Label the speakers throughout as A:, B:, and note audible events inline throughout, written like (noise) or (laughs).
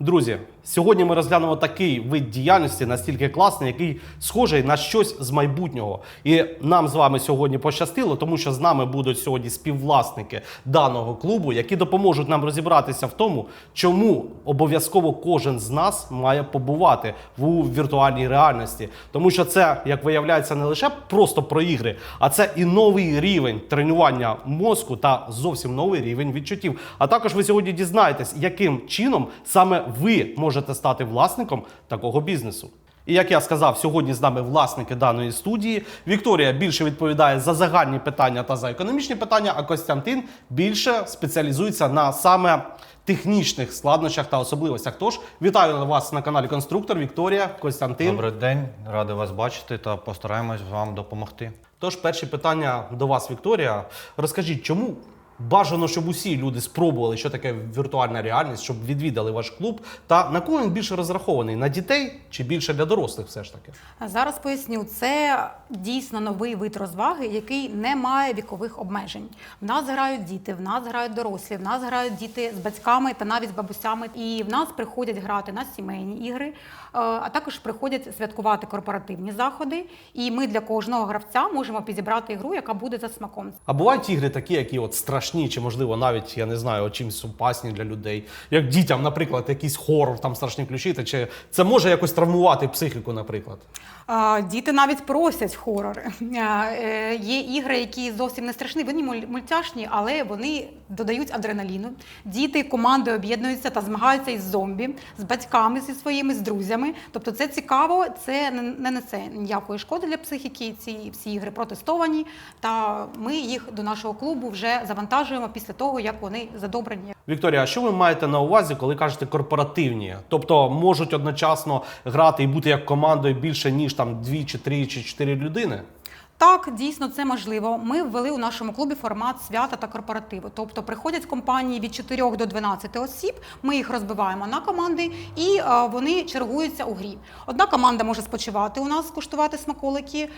A: Друзі, сьогодні ми розглянемо такий вид діяльності, настільки класний, який схожий на щось з майбутнього. І нам з вами сьогодні пощастило, тому що з нами будуть сьогодні співвласники даного клубу, які допоможуть нам розібратися в тому, чому обов'язково кожен з нас має побувати в віртуальній реальності. Тому що це, як виявляється, не лише просто про ігри, а це і новий рівень тренування мозку та зовсім новий рівень відчуттів. А також ви сьогодні дізнаєтесь, яким чином саме ви можете стати власником такого бізнесу. І як я сказав, сьогодні з нами власники даної студії. Вікторія більше відповідає за загальні питання та за економічні питання, а Костянтин більше спеціалізується на саме технічних складнощах та особливостях. Тож вітаю вас на каналі Конструктор Вікторія, Костянтин.
B: Добрий день, радий вас бачити та постараємось вам допомогти.
A: Тож, перші питання до вас, Вікторія. Розкажіть, чому бажано, щоб усі люди спробували, що таке віртуальна реальність, щоб відвідали ваш клуб, та на кого він більше розрахований? На дітей чи більше для дорослих, все ж таки?
C: Зараз поясню, це дійсно новий вид розваги, який не має вікових обмежень. В нас грають діти, в нас грають дорослі, в нас грають діти з батьками та навіть з бабусями. І в нас приходять грати на сімейні ігри, е, а також приходять святкувати корпоративні заходи. І ми для кожного гравця можемо підібрати ігру, яка буде за смаком.
A: А бувають ігри такі, які от страшні, чи можливо навіть я не знаю, чимось опасні для людей, як дітям, наприклад, якийсь хорор, там страшні ключі, чи це може якось травмувати психіку, наприклад.
C: А, Діти навіть просять хорори. (laughs) Е, Є ігри, які зовсім не страшні, вони мультяшні, але вони додають адреналіну. Діти команди об'єднуються та змагаються із зомбі, з батьками зі своїми, з друзями. Тобто це цікаво, це не несе ніякої шкоди для психіки. Ці всі ігри протестовані. Та ми їх до нашого клубу вже завантажуємо після того, як вони задобрені.
A: Вікторія, а що ви маєте на увазі, коли кажете корпоративні? Тобто можуть одночасно грати і бути як командою більше ніж там дві чи три чи чотири людини?
C: Так, дійсно це можливо. Ми ввели у нашому клубі формат свята та корпоративу. Тобто приходять компанії від 4 до 12 осіб. Ми їх розбиваємо на команди і е, вони чергуються у грі. Одна команда може спочивати у нас, куштувати смаколики, е,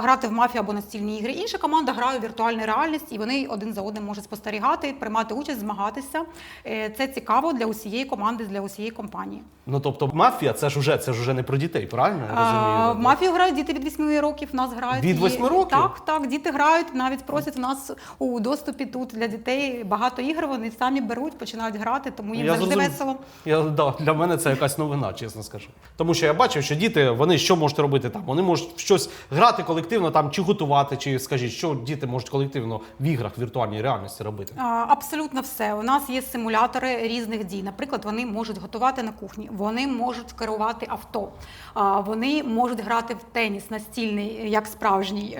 C: грати в мафію або настільні ігри. Інша команда грає у віртуальну реальність, і вони один за одним можуть спостерігати, приймати участь, змагатися. Е, це цікаво для усієї команди, для усієї компанії.
A: Ну тобто, мафія це ж уже це ж уже не про дітей, правильно? Я розумію.
C: А, в мафію грають діти від 8 років. Нас грають
A: від 8 7 років?
C: Так, так, діти грають, навіть просять у нас у доступі тут для дітей багато ігор. Вони самі беруть, починають грати, тому їм
A: я
C: завжди
A: зрозум...
C: весело.
A: Я, да, Для мене це якась новина, чесно скажу. Тому що я бачив, що діти вони що можуть робити там. Вони можуть щось грати колективно, там чи готувати, чи скажіть, що діти можуть колективно в іграх віртуальній реальності робити.
C: А, абсолютно все. У нас є симулятори різних дій. Наприклад, вони можуть готувати на кухні, вони можуть керувати авто, а, вони можуть грати в теніс настільний, як справжній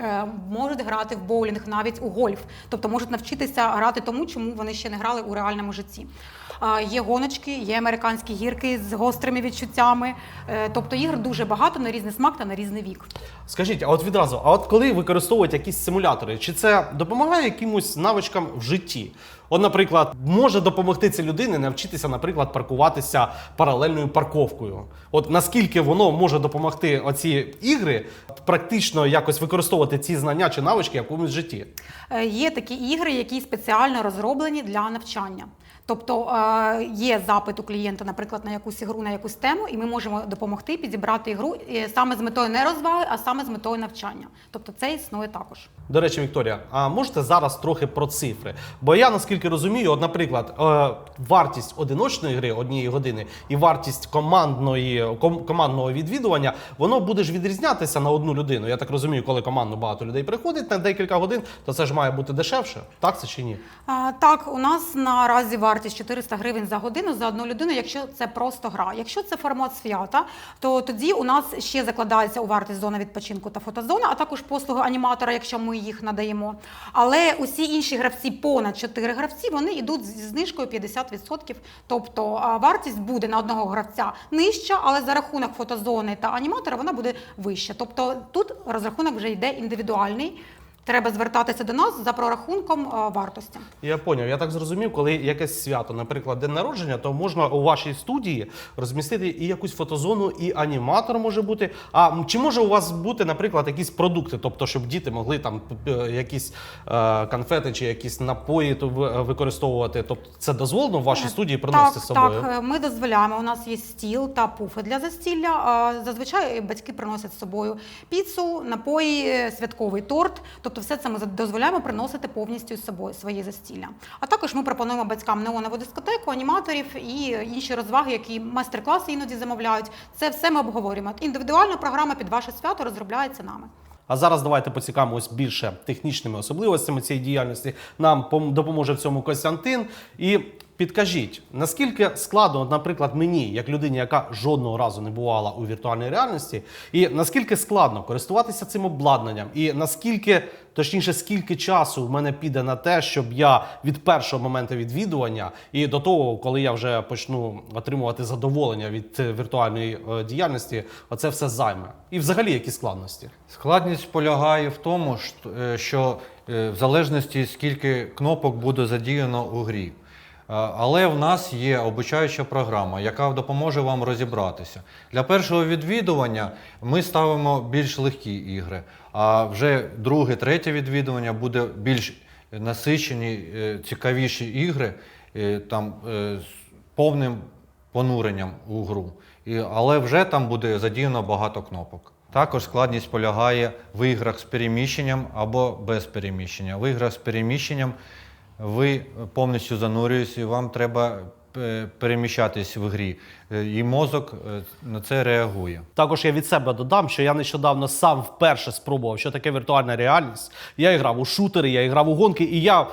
C: можуть грати в боулінг, навіть у гольф. Тобто можуть навчитися грати тому, чому вони ще не грали у реальному житті. Є гоночки, є американські гірки з гострими відчуттями. Е, Тобто ігр дуже багато на різний смак та на різний вік.
A: Скажіть, а от відразу, а от коли використовують якісь симулятори, чи це допомагає якимось навичкам в житті? От, наприклад, може допомогти цій людині навчитися, наприклад, паркуватися паралельною парковкою. От наскільки воно може допомогти оці ігри практично якось використовувати ці знання чи навички в якомусь житті?
C: Е, Є такі ігри, які спеціально розроблені для навчання. Тобто е, є запит у клієнта, наприклад, на якусь ігру, на якусь тему, і ми можемо допомогти підібрати ігру саме з метою не розваги, а саме з метою навчання. Тобто це існує також.
A: До речі, Вікторія, а можете зараз трохи про цифри? Бо я наскільки розумію, от, наприклад, е, вартість одиночної гри однієї години і вартість командної ком- командного відвідування, воно буде ж відрізнятися на одну людину. Я так розумію, коли командно багато людей приходить на декілька годин, то це ж має бути дешевше. Так це чи ні?
C: А, так, у нас наразі вартість 400 гривень за годину за одну людину, якщо це просто гра. Якщо це формат свята, то тоді у нас ще закладається у вартість зона відпочинку та фотозона, а також послуги аніматора, якщо ми їх надаємо. Але усі інші гравці, понад 4 гравці, вони йдуть зі знижкою 50%. Тобто вартість буде на одного гравця нижча, але за рахунок фотозони та аніматора вона буде вища. Тобто тут розрахунок вже йде індивідуальний. Треба звертатися до нас за прорахунком е, вартості.
A: Я поняв. Я так зрозумів, коли якесь свято, наприклад, день народження, то можна у вашій студії розмістити і якусь фотозону, і аніматор може бути. А чи може у вас бути, наприклад, якісь продукти, тобто, щоб діти могли там е, якісь е, конфети чи якісь напої то використовувати? Тобто, це дозволено в вашій студії приносити з собою?
C: Так, ми дозволяємо. У нас є стіл та пуфи для застілля. Зазвичай батьки приносять з собою піцу, напої, святковий торт. Тобто, все це ми дозволяємо приносити повністю з собою свої застілля. А також ми пропонуємо батькам неонову дискотеку, аніматорів і інші розваги, які майстер-класи іноді замовляють. Це все ми обговорюємо. Індивідуальна програма під ваше свято розробляється нами.
A: А зараз давайте поцікавимось більше технічними особливостями цієї діяльності. Нам пом- допоможе в цьому Костянтин. І підкажіть, наскільки складно, наприклад, мені, як людині, яка жодного разу не бувала у віртуальній реальності, і наскільки складно користуватися цим обладнанням, і наскільки, точніше, скільки часу в мене піде на те, щоб я від першого моменту відвідування і до того, коли я вже почну отримувати задоволення від е, віртуальної е, діяльності, оце все займе. І взагалі які складності?
B: Складність полягає в тому, що- е, що в залежності скільки кнопок буде задіяно у грі. Е, Але в нас є обучаюча програма, яка допоможе вам розібратися. Для першого відвідування ми ставимо більш легкі ігри, а вже друге, третє відвідування буде більш насичені, е, цікавіші ігри, е, там з повним понуренням у гру. Але вже там буде задіяно багато кнопок. Також складність полягає в іграх з переміщенням або без переміщення. В іграх з переміщенням ви повністю занурюєтесь і вам треба е, переміщатись в грі. Е, І мозок е, на це реагує.
A: Також я від себе додам, що я нещодавно сам вперше спробував, що таке віртуальна реальність. Я грав у шутери, я грав у гонки, і я.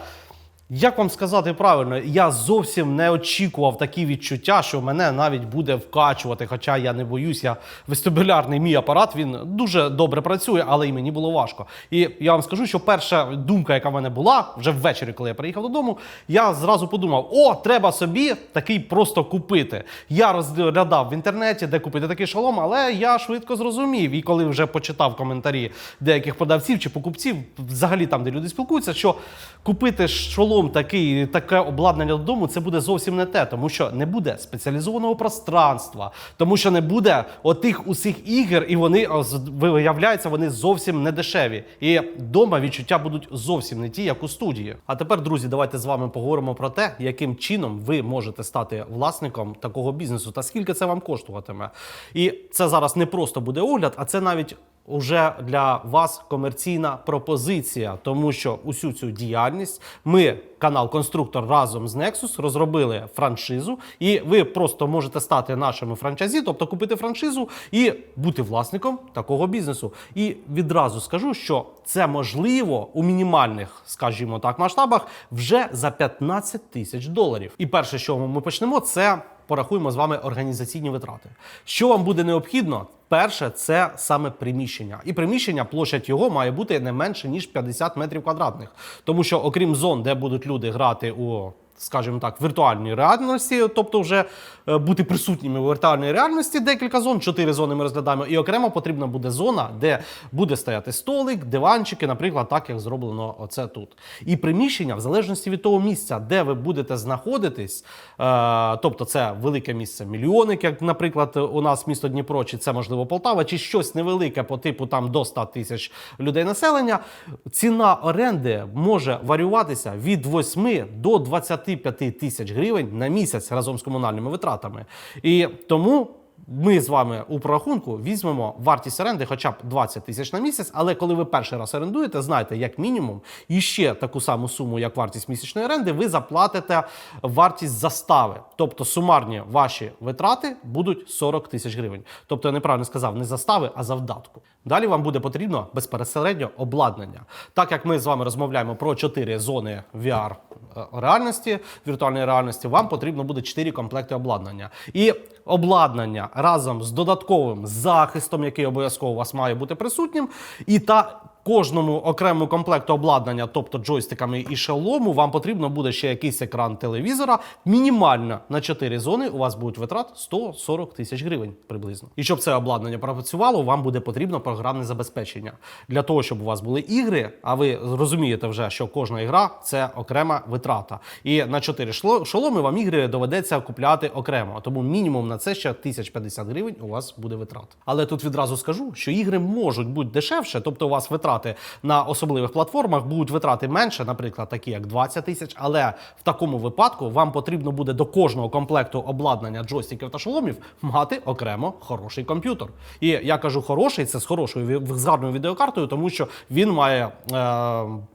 A: Як вам сказати правильно, я зовсім не очікував такі відчуття, що мене навіть буде вкачувати. Хоча я не боюсь, я вестибулярний мій апарат, він дуже добре працює, але і мені було важко. І я вам скажу, що перша думка, яка в мене була вже ввечері, коли я приїхав додому, я зразу подумав: о, треба собі такий просто купити. Я розглядав в інтернеті, де купити такий шолом, але я швидко зрозумів. І коли вже почитав коментарі деяких продавців чи покупців, взагалі там, де люди спілкуються, що купити шолом такий, таке обладнання додому, це буде зовсім не те, тому що не буде спеціалізованого пространства, тому що не буде отих усіх ігор, і вони виявляється, вони зовсім не дешеві. І вдома відчуття будуть зовсім не ті, як у студії. А тепер, друзі, давайте з вами поговоримо про те, яким чином ви можете стати власником такого бізнесу та скільки це вам коштуватиме. І це зараз не просто буде огляд, а це навіть уже для вас комерційна пропозиція, тому що усю цю діяльність ми, канал Конструктор, разом з Nexus розробили франшизу, і ви просто можете стати нашими франчайзі, тобто купити франшизу і бути власником такого бізнесу. І відразу скажу, що це можливо у мінімальних, скажімо так, масштабах вже за 15 тисяч доларів. І перше, що ми почнемо, це порахуємо з вами організаційні витрати. Що вам буде необхідно? Перше, це саме приміщення. І приміщення, площадь його має бути не менше ніж 50 метрів квадратних. Тому що, окрім зон, де будуть люди грати у. Скажімо так, віртуальній реальності, тобто вже е, бути присутніми у віртуальній реальності декілька зон, чотири зони ми розглядаємо. І окремо потрібна буде зона, де буде стояти столик, диванчики, наприклад, так як зроблено оце тут. І приміщення, в залежності від того місця, де ви будете знаходитись, е, тобто це велике місце мільйоник, як, наприклад, у нас місто Дніпро, чи це можливо Полтава, чи щось невелике по типу там до 100 тисяч людей населення. Ціна оренди може варіюватися від 8 до 25 тисяч гривень на місяць разом з комунальними витратами. І тому. Ми з вами у прорахунку візьмемо вартість оренди хоча б 20 тисяч на місяць, але коли ви перший раз орендуєте, знайте, як мінімум, і ще таку саму суму, як вартість місячної оренди, ви заплатите вартість застави. Тобто сумарні ваші витрати будуть 40 тисяч гривень. Тобто я неправильно сказав не застави, а завдатку. Далі вам буде потрібно безпересередньо обладнання. Так як ми з вами розмовляємо про 4 зони VR реальності, віртуальної реальності, вам потрібно буде 4 комплекти обладнання. І обладнання разом з додатковим захистом, який обов'язково у вас має бути присутнім, і та кожному окремому комплекту обладнання, тобто джойстиками і шолому, вам потрібно буде ще якийсь екран телевізора. Мінімально на 4 зони у вас будуть витрат 140 тисяч гривень приблизно. І щоб це обладнання працювало, вам буде потрібно програмне забезпечення для того, щоб у вас були ігри. А ви розумієте вже, що кожна ігра це окрема витрата. І на 4 шло- шоломи вам ігри доведеться купляти окремо. Тому мінімум на це ще 1050 гривень у вас буде витрат. Але тут відразу скажу, що ігри можуть бути дешевше, тобто у вас витрати на особливих платформах будуть витрати менше, наприклад, такі як 20 тисяч. Але в такому випадку вам потрібно буде до кожного комплекту обладнання джойстиків та шоломів мати окремо хороший комп'ютер. І я кажу хороший, це з хорошою з гарною відеокартою, тому що він має е,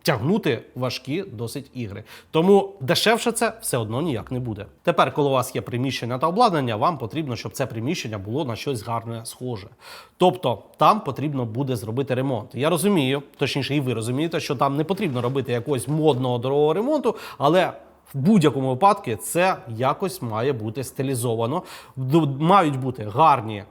A: тягнути важкі досить ігри. Тому дешевше це все одно ніяк не буде. Тепер, коли у вас є приміщення та обладнання, вам потрібно, щоб це приміщення було на щось гарне схоже. Тобто там потрібно буде зробити ремонт. Я розумію, точніше, і ви розумієте, що там не потрібно робити якогось модного дорогого ремонту, але в будь-якому випадку це якось має бути стилізовано. Мають бути гарні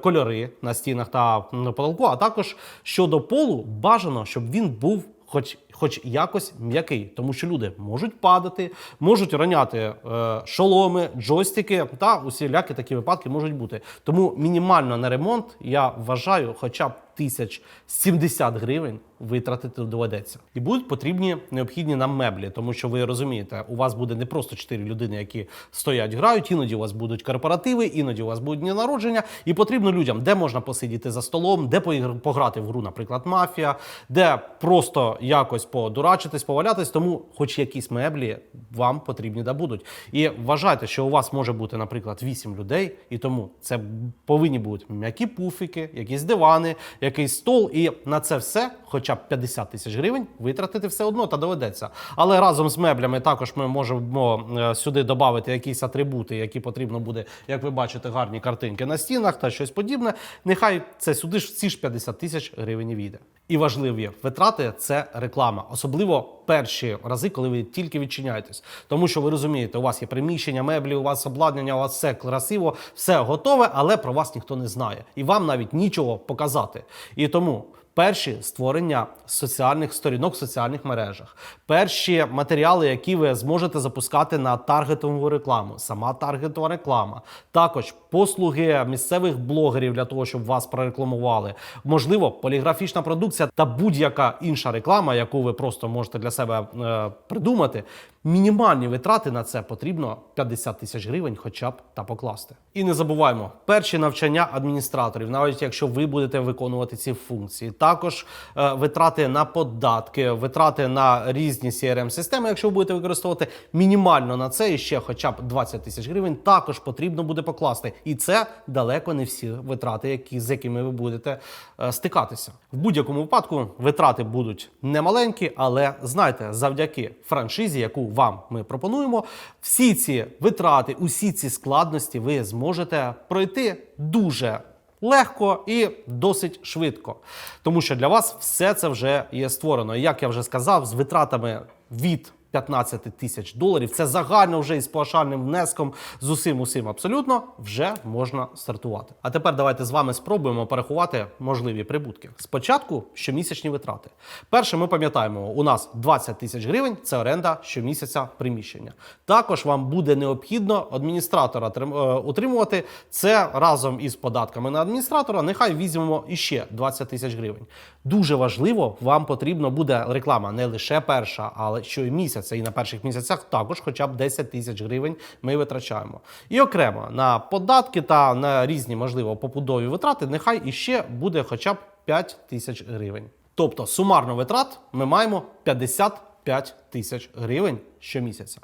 A: кольори на стінах та на потолку, а також щодо полу бажано, щоб він був. Хоч, хоч якось м'який, тому що люди можуть падати, можуть роняти е, шоломи, джойстики та усілякі такі випадки можуть бути. Тому мінімально на ремонт я вважаю, хоча б тисяч 70 гривень витратити доведеться. І будуть потрібні необхідні нам меблі, тому що ви розумієте, у вас буде не просто 4 людини, які стоять, грають. Іноді у вас будуть корпоративи, іноді у вас будуть дні народження. І потрібно людям, де можна посидіти за столом, де пограти в гру, наприклад, мафія, де просто якось подурачитись, повалятись. Тому, хоч якісь меблі вам потрібні да будуть. І вважайте, що у вас може бути, наприклад, 8 людей, і тому це повинні бути м'які пуфіки, якісь дивани, якийсь стол. І на це все, хоча б 50 тисяч гривень, витратити все одно та доведеться. Але разом з меблями також ми можемо е, сюди додати якісь атрибути, які потрібно буде, як ви бачите, гарні картинки на стінах та щось подібне. Нехай це сюди ж ці ж 50 тисяч гривень війде. І важливі витрати це реклама, особливо перші рази, коли ви тільки відчиняєтесь. Тому що ви розумієте, у вас є приміщення, меблі, у вас обладнання, у вас все красиво, все готове, але про вас ніхто не знає. І вам навіть нічого показати. І тому. Перші створення соціальних сторінок в соціальних мережах, перші матеріали, які ви зможете запускати на таргетову рекламу, сама таргетова реклама, також послуги місцевих блогерів для того, щоб вас прорекламували. Можливо, поліграфічна продукція та будь-яка інша реклама, яку ви просто можете для себе е, придумати. Мінімальні витрати на це потрібно 50 тисяч гривень, хоча б та покласти. І не забуваємо, перші навчання адміністраторів, навіть якщо ви будете виконувати ці функції, також е, витрати на податки, витрати на різні crm системи якщо ви будете використовувати мінімально на це і ще хоча б 20 тисяч гривень, також потрібно буде покласти. І це далеко не всі витрати, які з якими ви будете е, стикатися. В будь-якому випадку витрати будуть немаленькі, але знайте, завдяки франшизі, яку вам ми пропонуємо, всі ці витрати, усі ці складності ви зможете пройти дуже. Легко і досить швидко, тому що для вас все це вже є створено. Як я вже сказав, з витратами від 15 тисяч доларів, це загально вже із погашальним внеском, з усім усім абсолютно вже можна стартувати. А тепер давайте з вами спробуємо порахувати можливі прибутки. Спочатку щомісячні витрати. Перше, ми пам'ятаємо, у нас 20 тисяч гривень це оренда щомісяця приміщення. Також вам буде необхідно адміністратора е, утримувати. Це разом із податками на адміністратора. Нехай візьмемо іще 20 тисяч гривень. Дуже важливо, вам потрібно буде реклама не лише перша, але що і місяця. І на перших місяцях також хоча б 10 тисяч гривень ми витрачаємо. І окремо на податки та на різні, можливо, побудові витрати, нехай іще буде хоча б 5 тисяч гривень. Тобто сумарно витрат ми маємо 55 тисяч гривень щомісяця.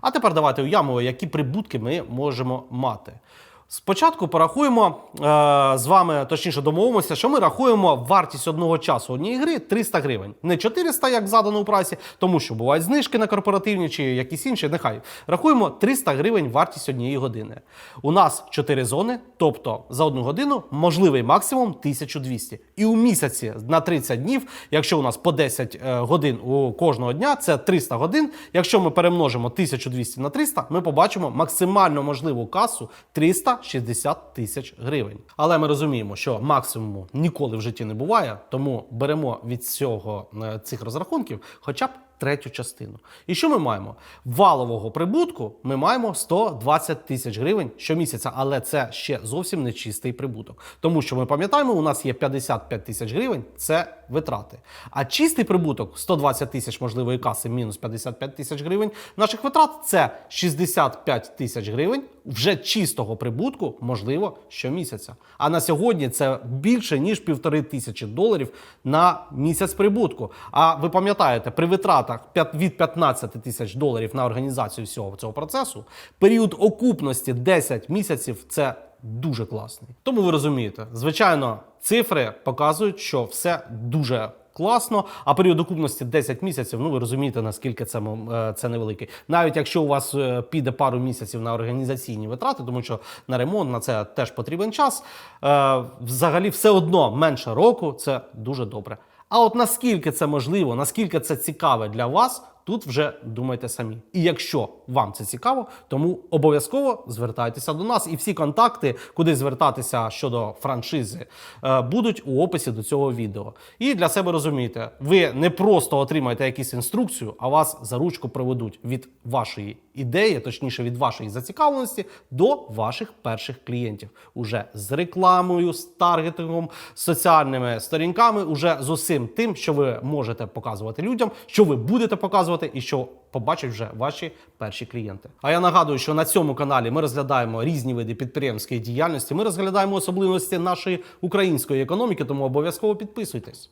A: А тепер давайте уявимо, які прибутки ми можемо мати. Спочатку порахуємо е, з вами, точніше домовимося, що ми рахуємо вартість одного часу однієї гри 300 гривень. Не 400, як задано у прайсі, тому що бувають знижки на корпоративні чи якісь інші. Нехай рахуємо 300 гривень вартість однієї години. У нас 4 зони, тобто за одну годину можливий максимум 1200. І у місяці на 30 днів, якщо у нас по 10 е, годин у кожного дня, це 300 годин. Якщо ми перемножимо 1200 на 300, ми побачимо максимально можливу касу 300 360 тисяч гривень. Але ми розуміємо, що максимуму ніколи в житті не буває, тому беремо від цього е, цих розрахунків хоча б третю частину. І що ми маємо? Валового прибутку ми маємо 120 тисяч гривень щомісяця, але це ще зовсім не чистий прибуток. Тому що ми пам'ятаємо, у нас є 55 тисяч гривень це витрати. А чистий прибуток 120 тисяч можливої каси мінус 55 тисяч гривень наших витрат це 65 тисяч гривень вже чистого прибутку, можливо, щомісяця. А на сьогодні це більше ніж півтори тисячі доларів на місяць прибутку. А ви пам'ятаєте, при витратах п'ят- від 15 тисяч доларів на організацію всього цього процесу, період окупності 10 місяців це дуже класний. Тому ви розумієте, звичайно, цифри показують, що все дуже. Класно, а період окупності 10 місяців. Ну ви розумієте, наскільки це, е, це невеликий. Навіть якщо у вас е, піде пару місяців на організаційні витрати, тому що на ремонт на це теж потрібен час. е, Взагалі, все одно менше року це дуже добре. А от наскільки це можливо, наскільки це цікаве для вас, тут вже думайте самі. І якщо вам це цікаво, тому обов'язково звертайтеся до нас. І всі контакти, куди звертатися щодо франшизи, е, будуть у описі до цього відео. І для себе розумієте, ви не просто отримаєте якусь інструкцію, а вас за ручку проведуть від вашої ідеї, точніше від вашої зацікавленості, до ваших перших клієнтів. Уже з рекламою, з таргетингом, з соціальними сторінками, уже з усім тим, що ви можете показувати людям, що ви будете показувати, і що побачать вже ваші перші клієнти. А я нагадую, що на цьому каналі ми розглядаємо різні види підприємської діяльності. Ми розглядаємо особливості нашої української економіки, тому обов'язково підписуйтесь.